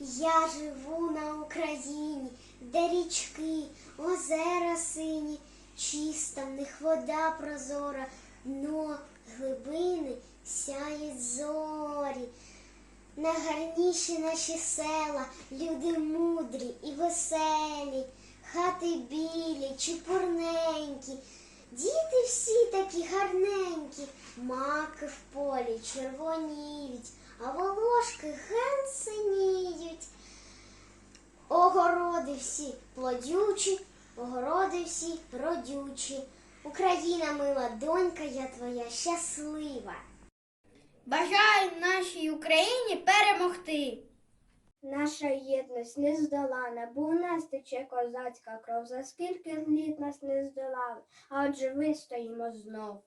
Я живу на Україні, де річки, озера сині, чиста в них вода прозора, дно глибини сяють зорі. Найгарніші наші села, люди мудрі і веселі, хати білі, чепурненькі, діти всі такі гарненькі, маки в полі червоніють, Огороди всі плодючі, огороди всі родючі. Україна мила, донька я твоя щаслива. Бажаю нашій Україні перемогти. Наша єдність не здолана, бо в нас тече козацька кров. За скільки літ нас не здолали, а отже вистоїмо знов.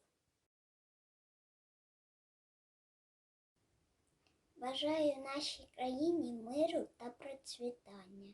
Бажаю нашій країні миру та процвітання.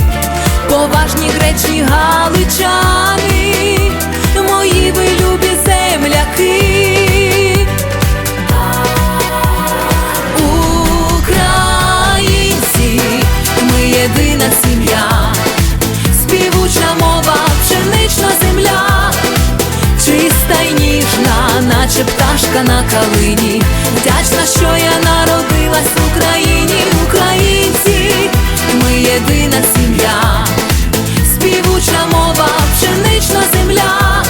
травка на калині, вдячна, що я народилась в Україні, українці, ми єдина сім'я, співуча мова, пшенична земля,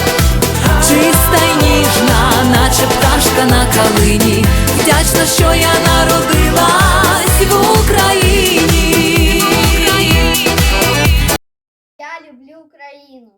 чиста й ніжна, наче пташка на калині, вдячна, що я народилась в Україні. Я люблю Україну.